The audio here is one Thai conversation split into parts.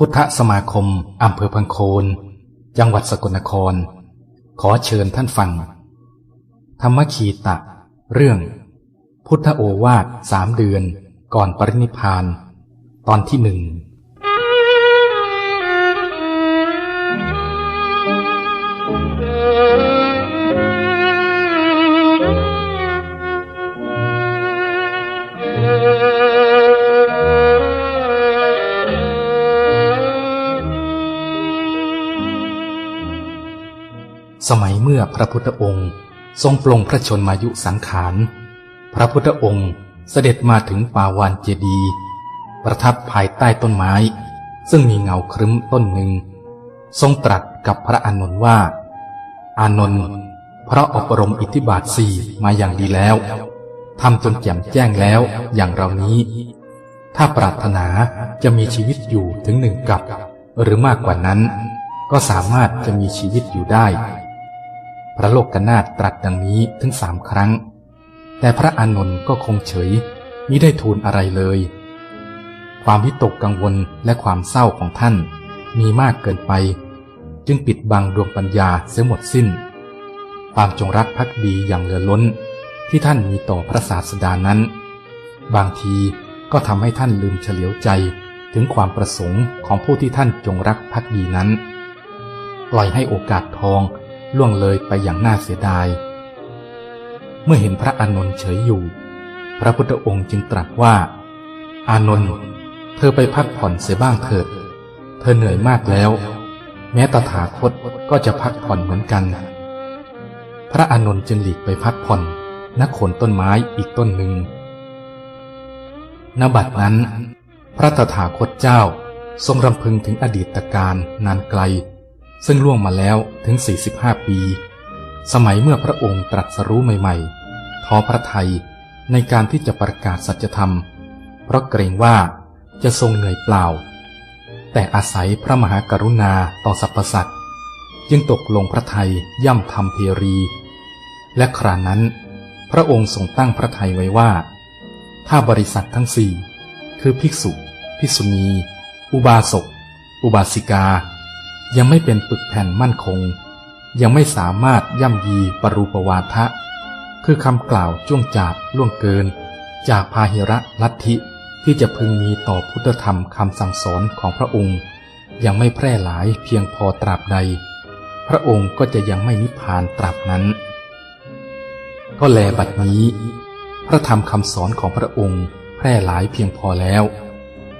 พุทธสมาคมอำเภอพังโคน จังหวัดสกลนคร ขอเชิญท่านฟัง ธรรมคีตะ เรื่อง พุทธโอวาทสามเดือนก่อนปรินิพพาน ตอนที่หนึ่ง สมัยเมื่อพระพุทธองค์ทรงปลงพระชนมายุสังขาร พระพุทธองค์เสด็จมาถึงป่าวานเจดี ประทับภายใต้ต้นไม้ ซึ่งมีเงาครึ้มต้นหนึ่ง ทรงตรัสกับพระอานนท์ว่า อานนท์เพราะอบรมอิทธิบาทสี่มาอย่างดีแล้วทำจนแจ่มแจ้งแล้วอย่างเรานี้ ถ้าปรารถนาจะมีชีวิตอยู่ถึงหนึ่งกับ หรือมากกว่านั้น ก็สามารถจะมีชีวิตอยู่ได้ พระโลกกนาถตรัสดังนี้ถึงสามครั้ง แต่พระอานนท์ก็คงเฉยมิได้ทูลอะไรเลย ความวิตกกังวลและความเศร้าของท่านมีมากเกินไป จึงปิดบังดวงปัญญาเสียหมดสิ้น ความจงรักภักดีอย่างเหลือล้นที่ท่านมีต่อพระศาสดานั้น บางทีก็ทำให้ท่านลืมเฉลียวใจถึงความประสงค์ของผู้ที่ท่านจงรักภักดีนั้น ปล่อยให้โอกาสทอง ล่วงเลยไปอย่างน่าเสียดาย เมื่อเห็นพระอานนท์เฉยอยู่ พระพุทธองค์จึงตรัสว่า อานนท์เธอไปพักผ่อนเสียบ้างเถิด เธอเหนื่อยมากแล้ว แม้ตถาคตก็จะพักผ่อนเหมือนกัน พระอานนท์จึงหลีกไปพักผ่อนณโคนต้นไม้อีกต้นหนึ่งณบัดนั้น พระตถาคตเจ้าทรงรำพึงถึงอดีตการนานไกล ซึ่งล่วงมาแล้วถึง 45 ปี สมัยเมื่อพระองค์ตรัสรู้ใหม่ๆ ท้อพระทัยในการที่จะประกาศสัจธรรม เพราะเกรงว่าจะทรงเหนื่อยเปล่า แต่อาศัยพระมหากรุณาต่อสรรพสัตว์จึงตกลงพระทัยย่ำทำเพรี และครานั้น พระองค์ทรงตั้งพระทัยไว้ว่า ถ้าบริษัททั้งสี่คือภิกษุ ภิกษุณี อุบาสก อุบาสิกา ยังไม่เป็นปึกแผ่นมั่นคง ยังไม่สามารถย่ำยีปรูปวาทะ คือคำกล่าวจ้วงจาบล่วงเกิน จากพาหิระลัทธิที่จะพึงมีต่อพุทธธรรมคำสั่งสอนของพระองค์ ยังไม่แพร่หลายเพียงพอตราบใด พระองค์ก็จะยังไม่นิพพานตราบนั้น ก็แลบัดนี้ พระธรรมคำสอนของพระองค์แพร่หลายเพียงพอแล้ว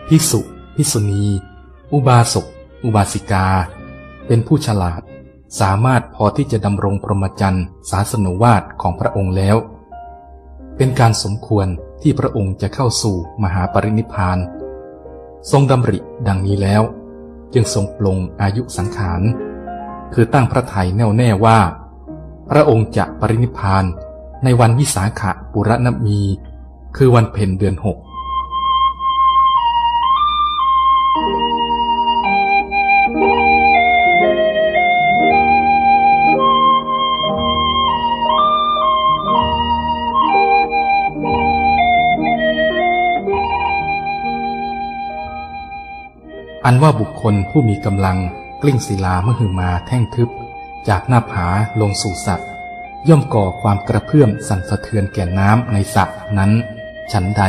ภิกษุ ภิกษุณี อุบาสก อุบาสิกา เป็นผู้ฉลาด สามารถพอที่จะดำรงพรหมจรรย์ศาสนวาทของพระองค์แล้ว เป็นการสมควรที่พระองค์จะเข้าสู่มหาปรินิพพาน ทรงดำริดังนี้แล้ว จึงทรงปลงอายุสังขาร คือตั้งพระทัยแน่วแน่ว่า พระองค์จะปรินิพพานในวันวิสาขะปุรณมี คือวันเพ็ญเดือนหก อันว่าบุคคลผู้มีกำลังกลิ้งศิลามหึมาแท่งทึบ จากหน้าผาลงสู่สัตว์ย่อมก่อความกระเพื่อมสั่นสะเทือนแก่น้ำในสระนั้น ฉันใด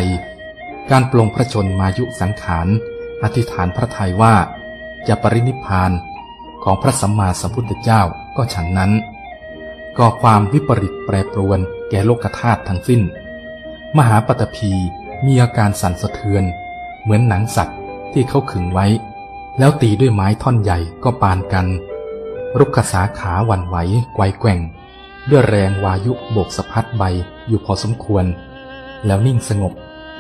การปลงพระชนมายุสังขาร อธิษฐานพระทัยว่า จะปรินิพพานของพระสัมมาสัมพุทธเจ้าก็ฉันนั้น ก่อความวิปริตแปรปรวนแก่โลกธาตุทั้งสิ้น มหาปตพีมีอาการสั่นสะเทือน เหมือนหนังสัตว์ที่เขาขึงไว้ แล้วตีด้วยไม้ท่อนใหญ่ก็ปานกัน รุกขสาขาหวั่นไหวไกวแกว่ง ด้วยแรงวายุโบกสะพัดใบอยู่พอสมควร แล้วนิ่งสงบ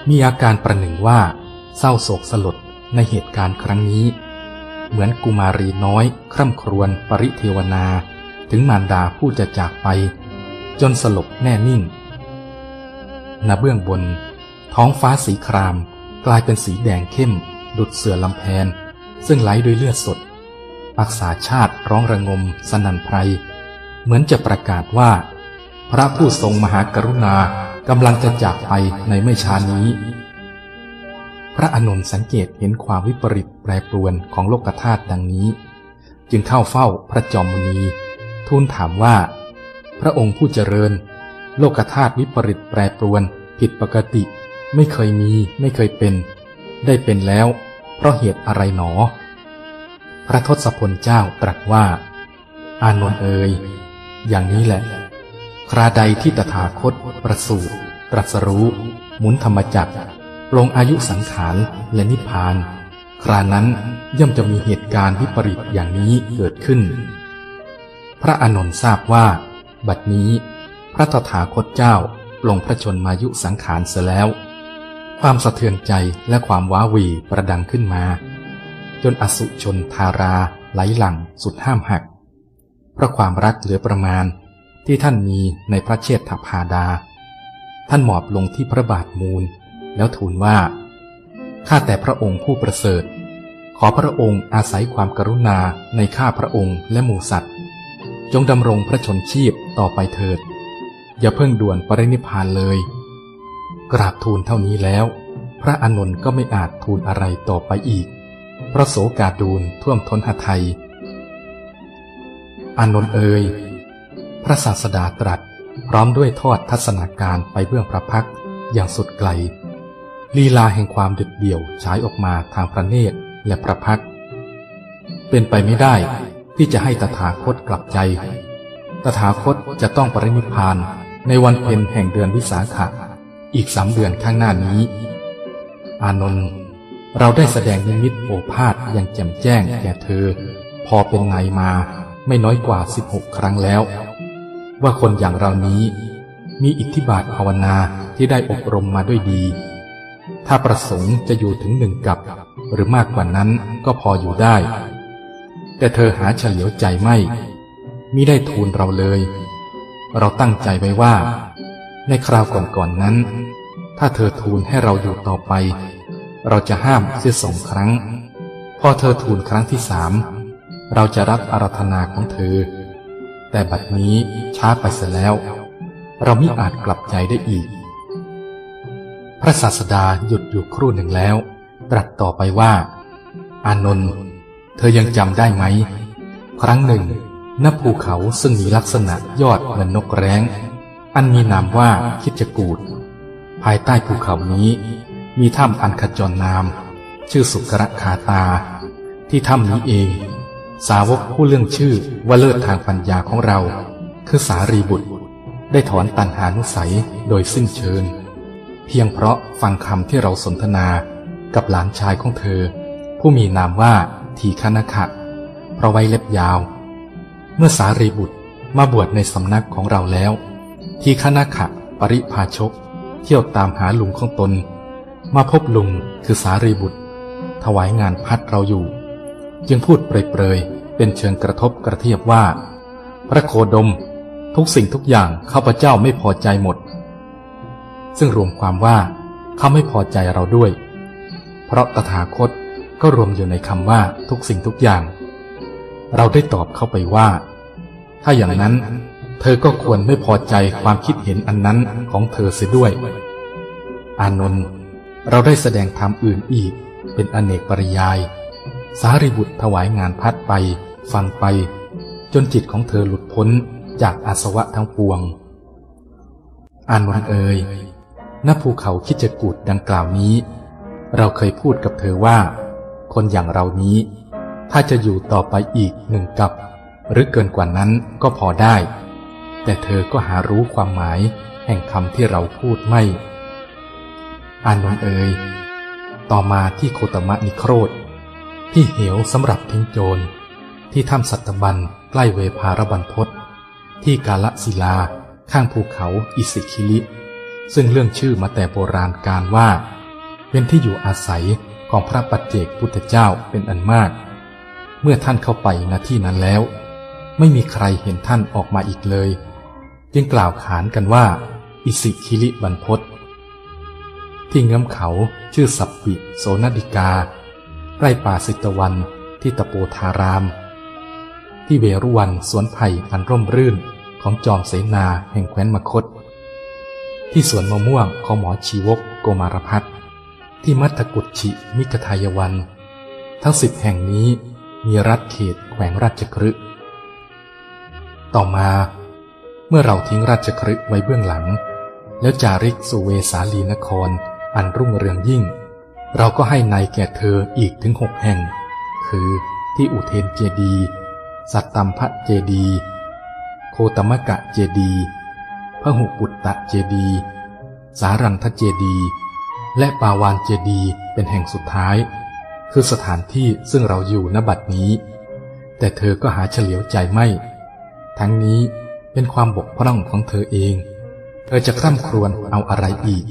มีอาการประหนึ่งว่า เศร้าโศกสลดในเหตุการณ์ครั้งนี้ เหมือนกุมารีน้อย คร่ำครวญปริเทวนา ถึงมารดาผู้จะจากไป จนสลบแน่นิ่งณเบื้องบน ท้องฟ้าสีคราม กลายเป็นสีแดงเข้ม ดุดเสือลำแพน ซึ่งไหลด้วยเลือดสดปักษาชาติร้องระงมสนันไพร เหมือนจะประกาศว่า พระผู้ทรงมหากรุณากำลังจะจากไปในไม่ช้านี้ พระอานนสังเกตเห็นความวิปริตแปรปรวนของโลกธาตุดังนี้ จึงเข้าเฝ้าพระจอมมุนี ทูลถามว่า พระองค์ผู้เจริญ โลกธาตุวิปริตแปรปรวน ผิดปกติ ไม่เคยมี ไม่เคยเป็น ได้เป็นแล้ว เพราะเหตุอะไรหนอ พระทศพลเจ้าตรัสว่า อานนท์เอ่ยอย่างนี้แหละ คราใดที่ตถาคต ประสูติตรัสรู้ หมุนธรรมจักรลงอายุสังขารและนิพพาน ครานั้นย่อมจะมีเหตุการณ์วิปริตอย่างนี้เกิดขึ้น พระอานนท์ทราบว่า บัดนี้ พระตถาคตเจ้าลงพระชนมายุสังขารเสียแล้ว ความสะเทือนใจและความว้าวีประดังขึ้นมา จนอสุชนทาราไหลหลังสุดห้ามหัก เพราะความรักเหลือประมาณที่ท่านมีในพระเชษฐพาดา ท่านหมอบลงที่พระบาทมูล แล้วทูลว่า ข้าแต่พระองค์ผู้ประเสริฐ ขอพระองค์อาศัยความกรุณาในข้าพระองค์และหมู่สัตว์ จงดำรงพระชนชีพต่อไปเถิด อย่าเพิ่งด่วนปรินิพานเลย กราบทูลเท่านี้แล้ว พระอานนท์ก็ไม่อาจทูลอะไรต่อไปอีก พระโสกาดูลท่วมท้นหทัยอานนท์เอ่ยพระศาสดาตรัสพร้อมด้วยทอดทัศนาการไปเบื้องพระพักอย่างสุดไกล ลีลาแห่งความเด็ดเดี่ยวฉายออกมาทางพระเนตรและพระพัก เป็นไปไม่ได้ที่จะให้ตถาคตกลับใจ ตถาคตจะต้องปรินิพพานในวันเพ็ญแห่งเดือนวิสาขะ อีกสามเดือนข้างหน้านี้ อานนท์เราได้แสดงนิมิตโอภาษอย่างแจ่มแจ้งแก่เธอ พอเป็นไงมาไม่น้อยกว่า 16 ครั้งแล้ว ว่าคนอย่างเรานี้ มีอิทธิบาทภาวนาที่ได้อบรมมาด้วยดี ถ้าประสงค์จะอยู่ถึงหนึ่งกับ หรือมากกว่านั้นก็พออยู่ได้ แต่เธอหาเฉลียวใจไม่มิได้ทูลเราเลย เราตั้งใจไว้ว่า ในคราวก่อนๆนนั้น ถ้าเธอทูลให้เราอยู่ต่อไป เราจะห้ามเสียสองครั้ง พอเธอทูลครั้งที่สามเราจะรับอารัธนาของเธอ แต่บัดนี้ช้าไปเสียแล้ว เราไม่อาจกลับใจได้อีก พระศาสดาหยุดอยู่ครู่หนึ่งแล้ว ตรัสต่อไปว่า อานนท์เธอยังจำได้ไหม ครั้งหนึ่งณภูเขาซึ่งมีลักษณะยอดเหมือนนกแร้ง อันมีนามว่าคิจกูดภายใต้ภูเขานี้ มีถ้ำอันขจรนาม ชื่อสุกระคาตา ที่ถ้ำนี้เอง สาวกผู้เรื่องชื่อว่าเลิศทางปัญญาของเรา คือสารีบุตร ได้ถอนตันหานุสัยโดยสิ้นเชิญเพียงเพราะฟังคำที่เราสนทนากับหลานชายของเธอ ผู้มีนามว่าทีฆนขะเพราะไว้เล็บยาว เมื่อสารีบุตรมาบวชในสำนักของเราแล้ว ทีฆนขะปริพาชก เที่ยวตามหาลุงของตน มาพบลุงคือสารีบุตร ถวายงานพัดเราอยู่ จึงพูดเปรยๆเป็นเชิงกระทบกระเทียบว่า พระโคดม ทุกสิ่งทุกอย่างข้าพเจ้าไม่พอใจหมด ซึ่งรวมความว่าเขาไม่พอใจเราด้วย เพราะตถาคตก็รวมอยู่ในคำว่าทุกสิ่งทุกอย่าง เราได้ตอบเข้าไปว่า ถ้าอย่างนั้น เธอก็ควรไม่พอใจความคิดเห็นอันนั้นของเธอเสียด้วย อานนท์เราได้แสดงธรรมอื่นอีก เป็นอเนกปริยาย สารีบุตรถวายงานพัดไป ฟังไป จนจิตของเธอหลุดพ้นจากอาสวะทั้งปวง อานนท์เอ่ยณภูเขาคิดจะกูดดังกล่าวนี้ เราเคยพูดกับเธอว่า คนอย่างเรานี้ ถ้าจะอยู่ต่อไปอีกหนึ่งกับ หรือเกินกว่านั้นก็พอได้ แต่เธอก็หารู้ความหมายแห่งคำที่เราพูดไม่ อานนท์เอ่ยต่อมาที่โคตมะนิโครธ ที่เหวสำหรับทิ้งโจร ที่ถ้ำสัตบันใกล้เวภารบันพศที่กาละศิลาข้างภูเขาอิสิคิลิ ซึ่งเรื่องชื่อมาแต่โบราณการว่า เป็นที่อยู่อาศัยของพระปัจเจกพุทธเจ้าเป็นอันมาก เมื่อท่านเข้าไปณที่นั้นแล้ว ไม่มีใครเห็นท่านออกมาอีกเลย จึงกล่าวขานกันว่า อิสิคิลิบันพศที่เงื้อมเขาชื่อสัปปิโสนดิกาใกล้ป่าสิตวันที่ตะโปธาราม ที่เวรุวันสวนไผ่อันร่มรื่นของจอมเสนาแห่งแคว้นมคต ที่สวนมะม่วงของหมอชีวกโกมารพัฒน์ที่มัทธกุชิมิกทายวัน ทั้งสิบแห่งนี้มีรัฐเขตแขวงราชครึต่อมา เมื่อเราทิ้งราชครึไว้เบื้องหลัง แล้วจาริกสู่เวสาลีนคร อันรุ่งเรืองยิ่ง เราก็ให้ในายแก่เธออีกถึงหกแห่ง คือที่อุเทนเจดี สัตตัมพะเจดี โคตมกะเจดีพระหุปุตตะเจดี สารันทเจดี และปาวานเจดีเป็นแห่งสุดท้าย คือสถานที่ซึ่งเราอยู่ณบัดนี้ แต่เธอก็หาเฉลียวใจไม่ ทั้งนี้ เป็นความบกพร่องของเธอเอง เธอจะคร่ำครวญเอาอะไรอีก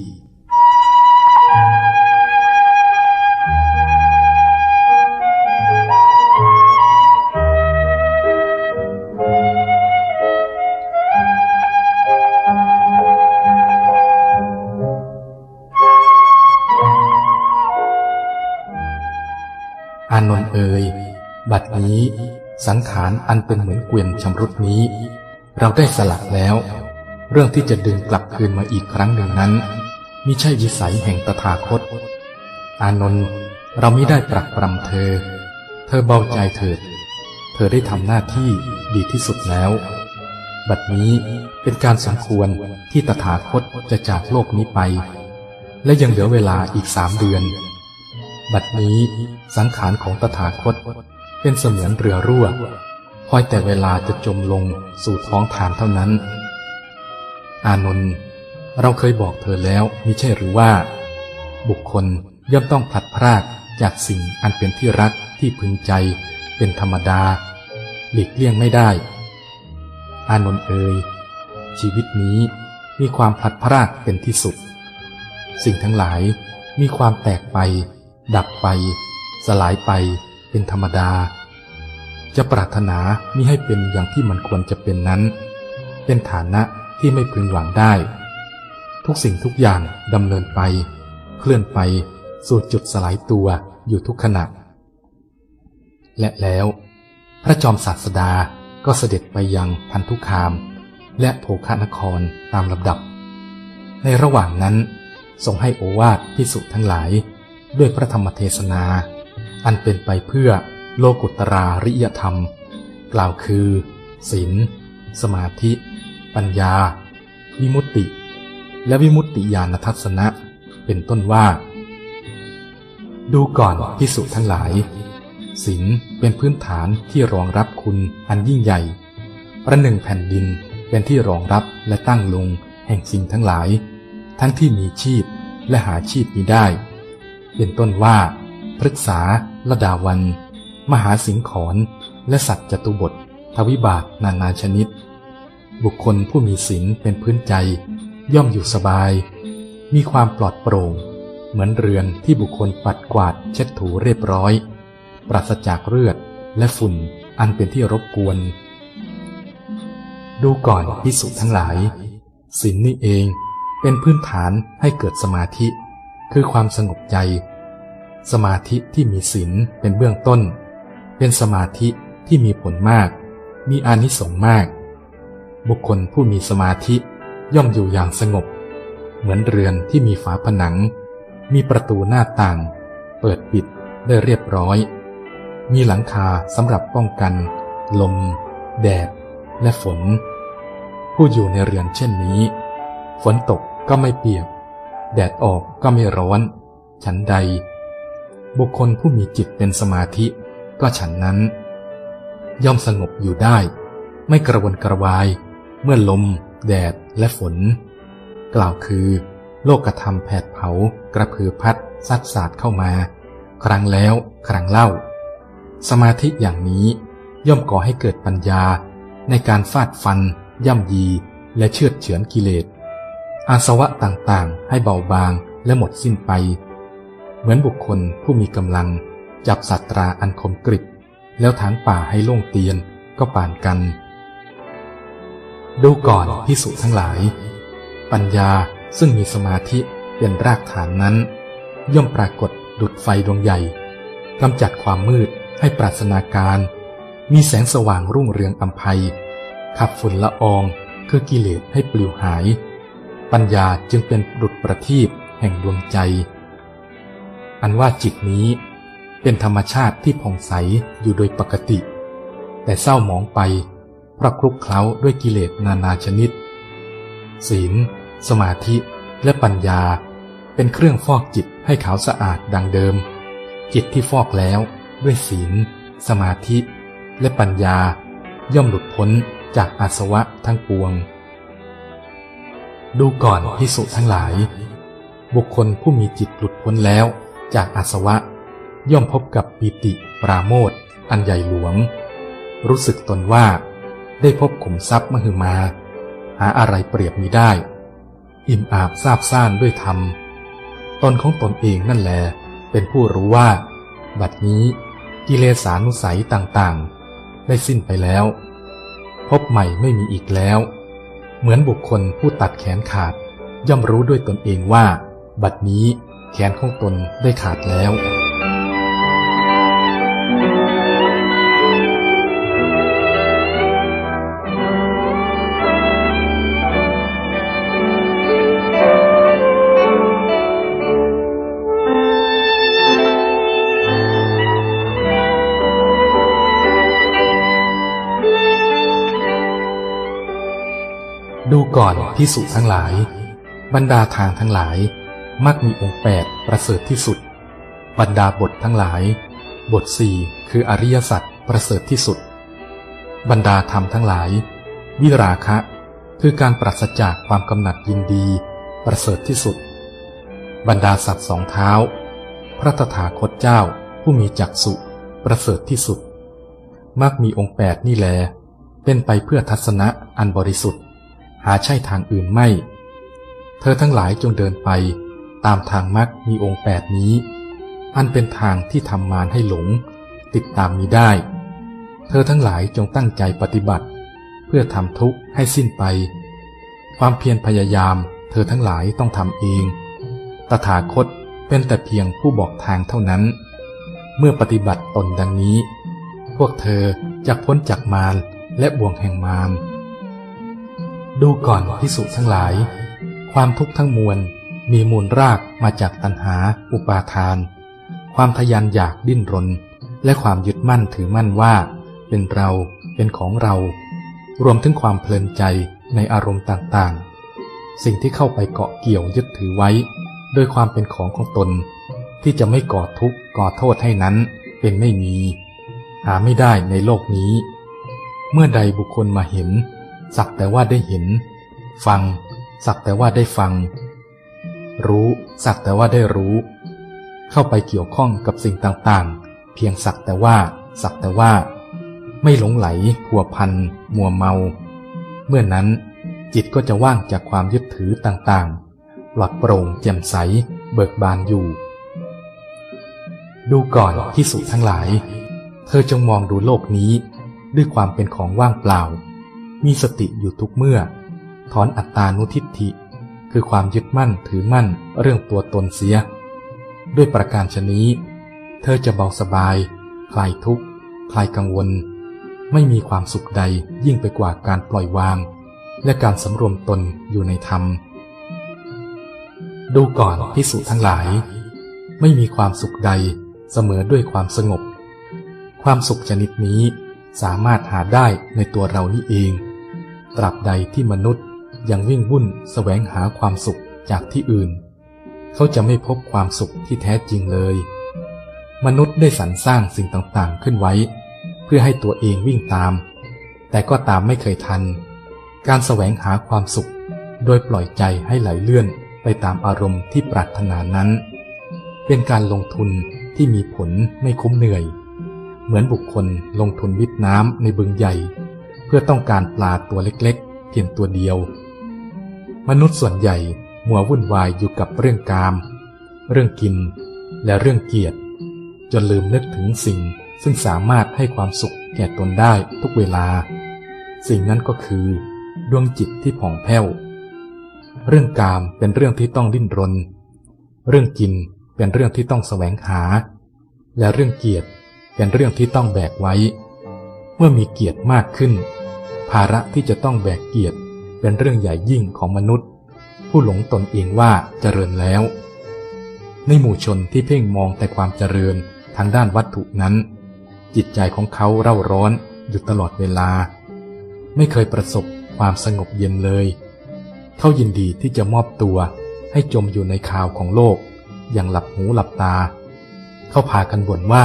อานนท์เอ่ยบัดนี้สังขารอันเป็นเหมือนเกวียนชำรุดนี้ เราได้สลักแล้ว เรื่องที่จะดึงกลับคืนมาอีกครั้งหนึ่งนั้นมิใช่วิสัยแห่งตถาคต อานนท์เราไม่ได้ปรักปรำเธอ เธอเบาใจเถิด เธอได้ทำหน้าที่ดีที่สุดแล้ว บัดนี้เป็นการสมควรที่ตถาคตจะจากโลกนี้ไป และยังเหลือเวลาอีกสามเดือน บัดนี้สังขารของตถาคตเป็นเสมือนเรือรั่ว คอยแต่เวลาจะจมลงสู่ท้องทานเท่านั้น อานนท์เราเคยบอกเธอแล้วมิใช่หรือว่า บุคคลย่อมต้องพลัดพรากจากสิ่งอันเป็นที่รักที่พึงใจเป็นธรรมดา หลีกเลี่ยงไม่ได้ อานนท์เอ่ยชีวิตนี้มีความพลัดพรากเป็นที่สุด สิ่งทั้งหลายมีความแตกไป ดับไป สลายไปเป็นธรรมดา จะปรารถนามิให้เป็นอย่างที่มันควรจะเป็นนั้น เป็นฐานะที่ไม่พึงหวังได้ ทุกสิ่งทุกอย่างดำเนินไป เคลื่อนไปสู่จุดสลายตัวอยู่ทุกขณะ และแล้ว พระจอมศาสดาก็เสด็จไปยังพันธุคาม และโภคนครตามลำดับ ในระหว่างนั้นทรงให้โอวาทพิสุทั้งหลาย ด้วยพระธรรมเทศนา อันเป็นไปเพื่อ โลกุตราริยธรรม กล่าวคือ ศีล สมาธิ ปัญญา วิมุตติ และวิมุตติญาณทัศนะ เป็นต้นว่า ดูก่อนพิสุทั้งหลาย ศีลเป็นพื้นฐานที่รองรับคุณอันยิ่งใหญ่ประหนึ่งแผ่นดินเป็นที่รองรับและตั้งลงแห่งสิ่งทั้งหลาย ทั้งที่มีชีพและหาชีพมิได้ เป็นต้นว่าพฤกษาละดาวัน มหาสิงขรและสัตว์จตุบท ทวิบาทนานาชนิด บุคคลผู้มีศีลเป็นพื้นใจ ย่อมอยู่สบาย มีความปลอดโปร่ง เหมือนเรือนที่บุคคลปัดกวาดเช็ดถูเรียบร้อย ปราศจากเลือดและฝุ่นอันเป็นที่รบกวน ดูก่อนพิสุทั้งหลายศีลนนี่เองเป็นพื้นฐานให้เกิดสมาธิ คือความสงบใจ สมาธิที่มีศีลเป็นเบื้องต้น เป็นสมาธิที่มีผลมาก มีอานิสงส์มาก บุคคลผู้มีสมาธิย่อมอยู่อย่างสงบ เหมือนเรือนที่มีฝาผนัง มีประตูหน้าต่าง เปิดปิดได้เรียบร้อย มีหลังคาสำหรับป้องกัน ลม แดด และฝน ผู้อยู่ในเรือนเช่นนี้ ฝนตกก็ไม่เปียก แดดออกก็ไม่ร้อน ฉันใด บุคคลผู้มีจิตเป็นสมาธิ ก็ฉันนั้น ย่อมสงบอยู่ได้ ไม่กระวนกระวาย เมื่อลม แดดและฝน กล่าวคือ โลกธรรมแผดเผากระพือพัดซัดสาดเข้ามา ครั้งแล้วครั้งเล่า สมาธิอย่างนี้ย่อมก่อให้เกิดปัญญาในการฟาดฟัน ย่ำยี และเชือดเฉือนกิเลส อาสวะต่างๆ ให้เบาบางและหมดสิ้นไป เหมือนบุคคลผู้มีกำลัง จับสัตราอันคมกริบ แล้วถางป่าให้โล่งเตียนก็ป่านกัน ดูก่อนพิสุทั้งหลาย ปัญญาซึ่งมีสมาธิเป็นรากฐานนั้น ย่อมปรากฏดุดไฟดวงใหญ่กำจัดความมืดให้ปราศนาการ มีแสงสว่างรุ่งเรืองอัมภัยขับฝุ่นละอองคือกิเลสให้ปลิวหาย ปัญญาจึงเป็นดุดประทีปแห่งดวงใจ อันว่าจิตนี้ เป็นธรรมชาติที่ผ่องใสอยู่โดยปกติ แต่เศร้าหมองไปเพราะคลุกเคล้าด้วยกิเลสนานาชนิด ศีล สมาธิและปัญญา เป็นเครื่องฟอกจิตให้ขาวสะอาดดังเดิม จิตที่ฟอกแล้วด้วยศีล สมาธิ และปัญญา ย่อมหลุดพ้นจากอาสวะทั้งปวง ดูก่อนพิสุทั้งหลาย บุคคลผู้มีจิตหลุดพ้นแล้วจากอาสวะ ย่อมพบกับปีติปราโมทอันใหญ่หลวง รู้สึกตนว่า ได้พบขุมทรัพย์มหึมา หาอะไรเปรียบมิได้ อิ่มอาบซาบซ่านด้วยธรรม ตนของตนเองนั่นแหลเป็นผู้รู้ว่า บัดนี้กิเลสานุสัยต่างๆ ได้สิ้นไปแล้ว พบใหม่ไม่มีอีกแล้ว เหมือนบุคคลผู้ตัดแขนขาด ย่อมรู้ด้วยตนเองว่า บัดนี้แขนของตนได้ขาดแล้ว ก่อนพิสุทั้งหลาย บรรดาทางทั้งหลาย มักมีองค์แปดประเสริฐที่สุด บรรดาบททั้งหลาย บทสี่คืออริยสัจประเสริฐที่สุด บรรดาธรรมทั้งหลาย วิราคะ คือการปราศจากความกำหนัดยินดี ประเสริฐที่สุด บรรดาสัตว์สองเท้า พระตถาคตเจ้าผู้มีจักสุประเสริฐที่สุด มักมีองค์แปดนี่แล เป็นไปเพื่อทัศนะอันบริสุทธิ์ หาใช่ทางอื่นไม่ เธอทั้งหลายจงเดินไป ตามทางมักมีองค์แปดนี้ อันเป็นทางที่ทำมารให้หลง ติดตามมีได้ เธอทั้งหลายจงตั้งใจปฏิบัติ เพื่อทำทุกข์ให้สิ้นไป ความเพียรพยายาม เธอทั้งหลายต้องทำเอง ตถาคตเป็นแต่เพียงผู้บอกทางเท่านั้น เมื่อปฏิบัติตนดังนี้ พวกเธอจะพ้นจากมารและบ่วงแห่งมาร ดูก่อนพิสุทั้งหลาย ความทุกข์ทั้งมวลมีมูลรากมาจากตัณหาอุปาทาน ความทยานอยากดิ้นรน และความยึดมั่นถือมั่นว่า เป็นเราเป็นของเรา รวมถึงความเพลินใจในอารมณ์ต่างๆ สิ่งที่เข้าไปเกาะเกี่ยวยึดถือไว้ โดยความเป็นของของตน ที่จะไม่ก่อทุกข์ก่อโทษให้นั้นเป็นไม่มี หาไม่ได้ในโลกนี้ เมื่อใดบุคคลมาเห็น สักแต่ว่าได้เห็น ฟัง สักแต่ว่าได้ฟัง รู้สักแต่ว่าได้รู้ เข้าไปเกี่ยวข้องกับสิ่งต่างๆ เพียงสักแต่ว่า สักแต่ว่า ไม่หลงไหลผัวพันมัวเมา เมื่อนั้นจิตก็จะว่างจากความยึดถือต่างๆ ปลอดโปร่งแจ่มใส เบิกบานอยู่ ดูก่อนพิสุทั้งหลาย เธอจงมองดูโลกนี้ ด้วยความเป็นของว่างเปล่า มีสติอยู่ทุกเมื่อ ถอนอัตตานุทิฏฐิ คือความยึดมั่นถือมั่นเรื่องตัวตนเสีย ด้วยประการชนี้ เธอจะเบาสบาย คลายทุกข์ คลายกังวล ไม่มีความสุขใดยิ่งไปกว่าการปล่อยวาง และการสำรวมตนอยู่ในธรรม ดูก่อนพิสุทั้งหลาย ไม่มีความสุขใดเสมอด้วยความสงบ ความสุขชนิดนี้ สามารถหาได้ในตัวเรานี่เอง ตราบใดที่มนุษย์ยังวิ่งวุ่นแสวงหาความสุขจากที่อื่น เขาจะไม่พบความสุขที่แท้จริงเลย มนุษย์ได้สรรสร้างสิ่งต่างๆขึ้นไว้ เพื่อให้ตัวเองวิ่งตาม แต่ก็ตามไม่เคยทัน การแสวงหาความสุข โดยปล่อยใจให้ไหลเลื่อนไปตามอารมณ์ที่ปรารถนานั้น เป็นการลงทุนที่มีผลไม่คุ้มเหนื่อย เหมือนบุคคลลงทุนวิทน้ำในบึงใหญ่ เพื่อต้องการปลาตัวเล็กๆ เพียงตัวเดียว มนุษย์ส่วนใหญ่มัววุ่นวายอยู่กับเรื่องกาม เรื่องกินและเรื่องเกียรติจนลืมนึกถึงสิ่งซึ่งสามารถให้ความสุขแก่ตนได้ทุกเวลา สิ่งนั้นก็คือ ดวงจิตที่ผ่องแผ้ว เรื่องกามเป็นเรื่องที่ต้องดิ้นรน เรื่องกินเป็นเรื่องที่ต้องแสวงหา และเรื่องเกียรติ เป็นเรื่องที่ต้องแบกไว้ เมื่อมีเกียรติมากขึ้น ภาระที่จะต้องแบกเกียรติเป็นเรื่องใหญ่ยิ่งของมนุษย์ ผู้หลงตนเองว่าเจริญแล้ว ในหมู่ชนที่เพ่งมองแต่ความเจริญทางด้านวัตถุนั้น จิตใจของเขาเร่าร้อนอยู่ตลอดเวลา ไม่เคยประสบความสงบเย็นเลย เขายินดีที่จะมอบตัวให้จมอยู่ในข่าวของโลก อย่างหลับหูหลับตา เขาพากันบ่นว่า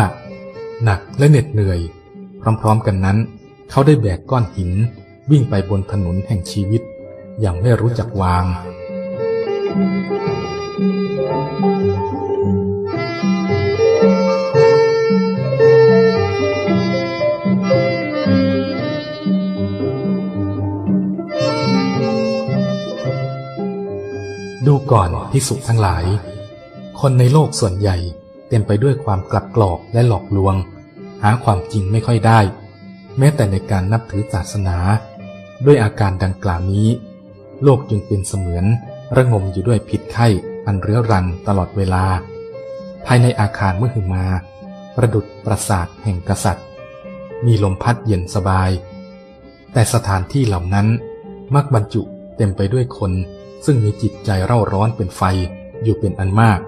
หนักและเหน็ดเหนื่อย พร้อมๆกันนั้น เขาได้แบกก้อนหิน วิ่งไปบนถนนแห่งชีวิต อย่างไม่รู้จักวาง ดูก่อนพิสุทั้งหลาย คนในโลกส่วนใหญ่ เต็มไปด้วยความกลับกรอกและหลอกลวง หาความจริงไม่ค่อยได้ แม้แต่ในการนับถือศาสนา ด้วยอาการดังกล่าวนี้ โลกจึงเป็นเสมือน ระงมอยู่ด้วยพิษไข้อันเรื้อรังตลอดเวลา ภายในอาคารเมื่อหึมา ประดุดปราสาทแห่งกษัตริย์ มีลมพัดเย็นสบาย แต่สถานที่เหล่านั้นมักบรรจุเต็มไปด้วยคนซึ่งมีจิตใจเร่าร้อนเป็นไฟอยู่เป็นอันมาก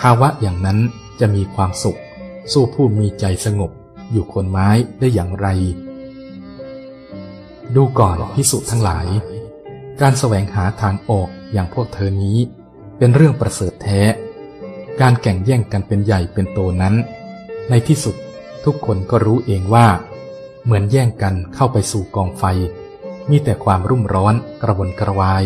ภาวะอย่างนั้นจะมีความสุข สู้ผู้มีใจสงบ อยู่คนไม้ได้อย่างไร ดูก่อนพิสุทั้งหลาย การแสวงหาทางออกอย่างพวกเธอนี้ เป็นเรื่องประเสริฐแท้ การแข่งแย่งกันเป็นใหญ่เป็นโตนั้น ในที่สุดทุกคนก็รู้เองว่า เหมือนแย่งกันเข้าไปสู่กองไฟ มีแต่ความรุ่มร้อนกระวนกระวาย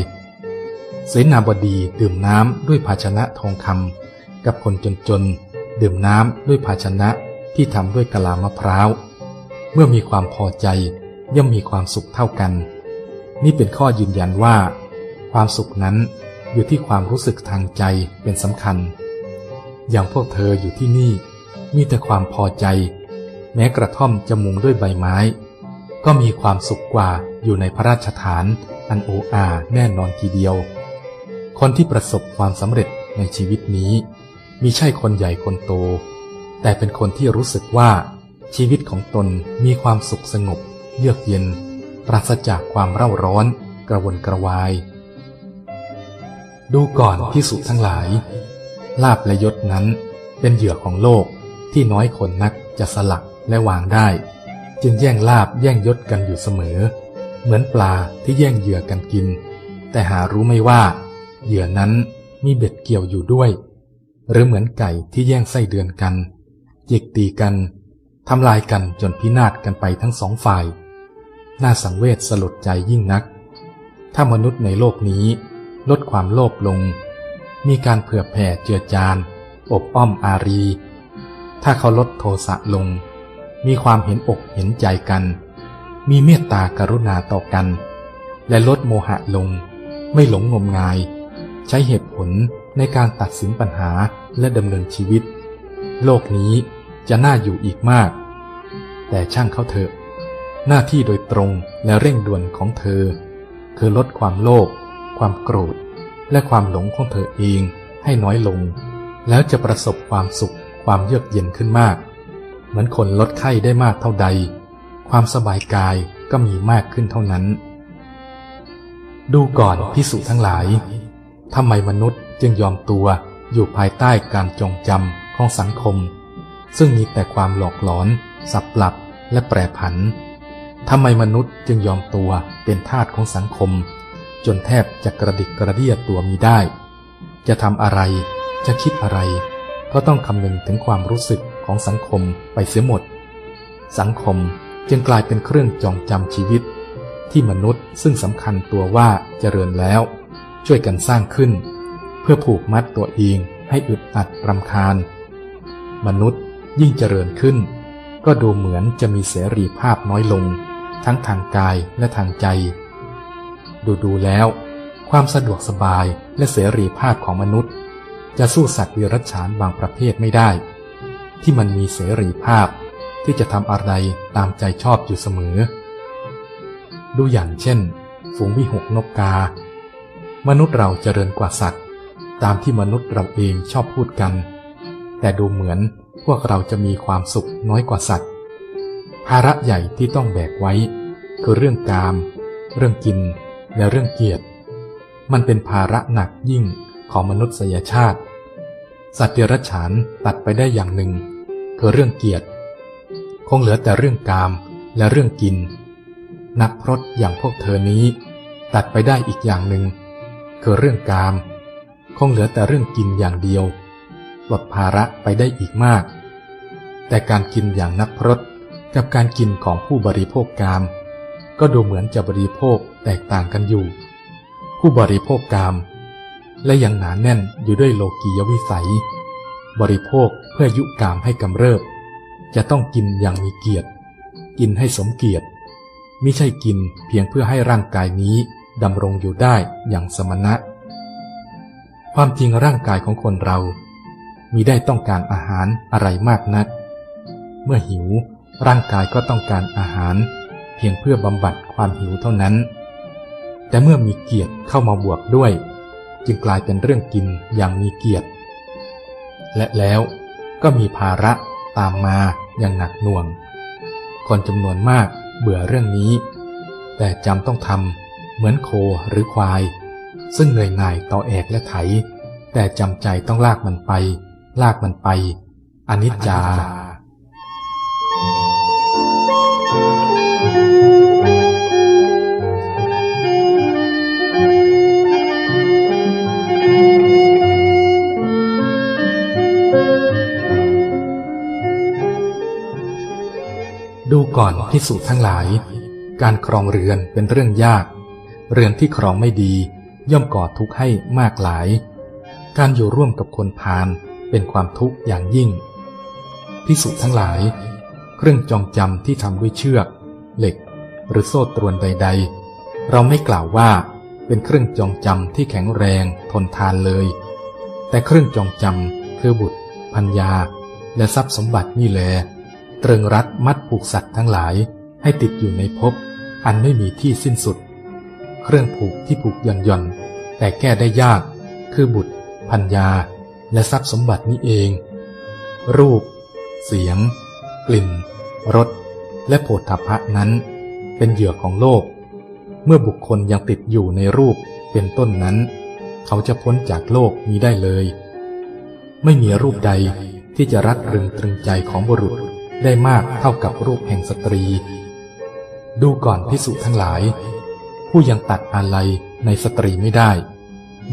เสนาบดีดื่มน้ำด้วยภาชนะทองคำ กับคนจนๆ ดื่มน้ำด้วยภาชนะที่ทำด้วยกะลามะพร้าว เมื่อมีความพอใจย่อมมีความสุขเท่ากัน นี่เป็นข้อยืนยันว่า ความสุขนั้นอยู่ที่ความรู้สึกทางใจเป็นสำคัญ อย่างพวกเธออยู่ที่นี่ มีแต่ความพอใจ แม้กระท่อมจะมุงด้วยใบไม้ ก็มีความสุขกว่าอยู่ในพระราชฐานอันโออาแน่นอนทีเดียว คนที่ประสบความสำเร็จในชีวิตนี้ มีใช่คนใหญ่คนโต แต่เป็นคนที่รู้สึกว่าชีวิตของตนมีความสุขสงบ เยือกเย็น ปราศจากความเร่าร้อน กระวนกระวาย ดูก่อนพิสุทั้งหลาย ลาบและยศนั้นเป็นเหยื่อของโลกที่น้อยคนนักจะสลักและวางได้ จึงแย่งลาบแย่งยศกันอยู่เสมอ เหมือนปลาที่แย่งเหยื่อกันกิน แต่หารู้ไม่ว่า เหยื่อนั้นมีเบ็ดเกี่ยวอยู่ด้วย หรือเหมือนไก่ที่แย่งไส้เดือนกัน จิกตีกัน ทำลายกันจนพินาศกันไปทั้งสองฝ่าย น่าสังเวชสลดใจยิ่งนัก ถ้ามนุษย์ในโลกนี้ ลดความโลภลง มีการเผื่อแผ่เจือจาน อบอ้อมอารี ถ้าเขาลดโทสะลง มีความเห็นอกเห็นใจกัน มีเมตตากรุณาต่อกัน และลดโมหะลง ไม่หลงงมงาย ใช้เหตุผล ในการตัดสินปัญหาและดำเนินชีวิต โลกนี้จะน่าอยู่อีกมาก แต่ช่างเขาเถอะ หน้าที่โดยตรงและเร่งด่วนของเธอ คือลดความโลภความโกรธ และความหลงของเธอเองให้น้อยลง แล้วจะประสบความสุขความเยือกเย็นขึ้นมาก เหมือนคนลดไข้ได้มากเท่าใด ความสบายกายก็มีมากขึ้นเท่านั้น ดูก่อนพิสุทั้งหลายทำไมมนุษย์ จึงยอมตัวอยู่ภายใต้การจงจำของสังคม ซึ่งมีแต่ความหลอกหลอน สับปรับและแปรผันทำไมมนุษย์จึงยอมตัวเป็นทาสของสังคม จนแทบจะกระดิกกระเดียตัวมีได้ จะทำอะไรจะคิดอะไร ก็ต้องคำนึงถึงความรู้สึกของสังคมไปเสียหมด สังคมจึงกลายเป็นเครื่องจองจำชีวิต ที่มนุษย์ซึ่งสำคัญตัวว่าเจริญแล้ว ช่วยกันสร้างขึ้น พื่อผูกมัดตัวเองให้อึดอัดรำคาญ มนุษย์ยิ่งเจริญขึ้น ก็ดูเหมือนจะมีเสรีภาพน้อยลง ทั้งทางกายและทางใจ ดูดูแล้ว ความสะดวกสบายและเสรีภาพของมนุษย์ จะสู้สัตว์เดรัจฉานบางประเภทไม่ได้ ที่มันมีเสรีภาพที่จะทำอะไรตามใจชอบอยู่เสมอ ดูอย่างเช่น ฝูงวิหกนกกา มนุษย์เราเจริญกว่าสัตว์ ตามที่มนุษย์เราเองชอบพูดกัน แต่ดูเหมือนพวกเราจะมีความสุขน้อยกว่าสัตว์ ภาระใหญ่ที่ต้องแบกไว้ คือเรื่องกาม เรื่องกิน และเรื่องเกียรติ มันเป็นภาระหนักยิ่งของมนุษยชาติ สัตว์เดรัจฉานตัดไปได้อย่างหนึ่ง คือเรื่องเกียรติ คงเหลือแต่เรื่องกามและเรื่องกิน นักพรตอย่างพวกเธอนี้ ตัดไปได้อีกอย่างหนึ่ง คือเรื่องกาม คงเหลือแต่เรื่องกินอย่างเดียวลดภาระไปได้อีกมาก แต่การกินอย่างนักพรตกับการกินของผู้บริโภคกาม ก็ดูเหมือนจะบริโภคแตกต่างกันอยู่ ผู้บริโภคกาม และยังหนาแน่นอยู่ด้วยโลกียวิสัย บริโภคเพื่อยุกามให้กำเริบ จะต้องกินอย่างมีเกียรติ กินให้สมเกียรติมิใช่กินเพียงเพื่อให้ร่างกายนี้ดำรงอยู่ได้อย่างสมณะ ความจริงร่างกายของคนเรามีได้ต้องการอาหารอะไรมากนัก เมื่อหิวร่างกายก็ต้องการอาหาร เพียงเพื่อบำบัดความหิวเท่านั้น แต่เมื่อมีเกียรติเข้ามาบวกด้วย จึงกลายเป็นเรื่องกินอย่างมีเกียรติ และแล้วก็มีภาระตามมาอย่างหนักหน่วง คนจำนวนมากเบื่อเรื่องนี้ แต่จำต้องทำเหมือนโคหรือควาย ซึ่งเหนื่อยหน่ายต่อแอกและไถ แต่จำใจต้องลากมันไป ลากมันไปอนิจจาดูก่อนพิสูจน์ทั้งหลาย การครองเรือนเป็นเรื่องยาก เรือนที่ครองไม่ดี ย่อมก่อทุกข์ให้มากหลาย การอยู่ร่วมกับคนพาลเป็นความทุกข์อย่างยิ่งพิสูจน์ทั้งหลาย เครื่องจองจำที่ทำด้วยเชือก เหล็ก หรือโซ่ตรวนใด ๆ เราไม่กล่าวว่าเป็นเครื่องจองจำที่แข็งแรงทนทานเลย แต่เครื่องจองจำคือบุตรพัญญา และทรัพย์สมบัตินี่แล ตรึงรัดมัดผูกสัตว์ทั้งหลายให้ติดอยู่ในภพอันไม่มีที่สิ้นสุด เครื่องผูกที่ผูกหย่อนหย่อนแต่แก้ได้ยาก คือบุตรพัญญา และทรัพย์สมบัตินี้เอง รูป เสียง กลิ่นรสและโผฏฐัพพะนั้น เป็นเหยื่อของโลก เมื่อบุคคลยังติดอยู่ในรูปเป็นต้นนั้น เขาจะพ้นจากโลกนี้ได้เลย ไม่มีรูปใดที่จะรัดรึงตรึงใจของบุรุษได้มากเท่ากับรูปแห่งสตรี ดูก่อนพิสุทั้งหลาย ผู้ยังตัดอะไรในสตรีไม่ได้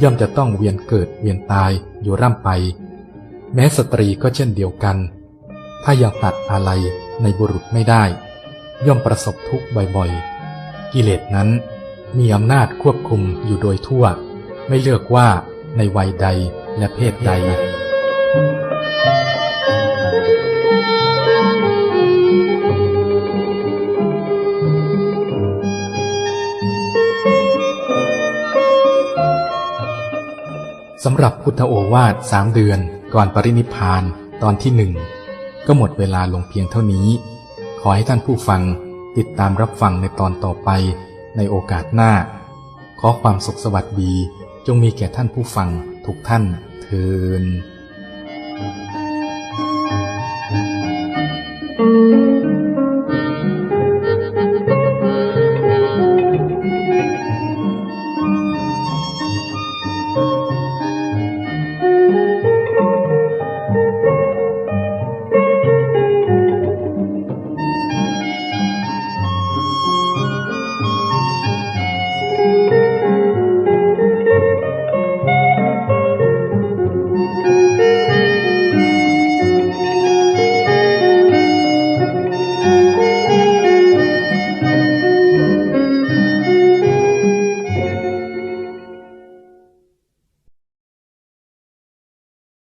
ย่อมจะต้องเวียนเกิดเวียนตายอยู่ร่ำไป แม้สตรีก็เช่นเดียวกัน ถ้ายังตัดอะไรในบุรุษไม่ได้ ย่อมประสบทุกข์บ่อยๆ กิเลสนั้นมีอำนาจควบคุมอยู่โดยทั่ว ไม่เลือกว่าในวัยใดและเพศใด สำหรับพุทธโอวาทสามเดือนก่อนปรินิพานตอนที่หนึ่งก็หมดเวลาลงเพียงเท่านี้ ขอให้ท่านผู้ฟังติดตามรับฟังในตอนต่อไปในโอกาสหน้า ขอความสุขสวัสดีจงมีแก่ท่านผู้ฟังทุกท่านเทิน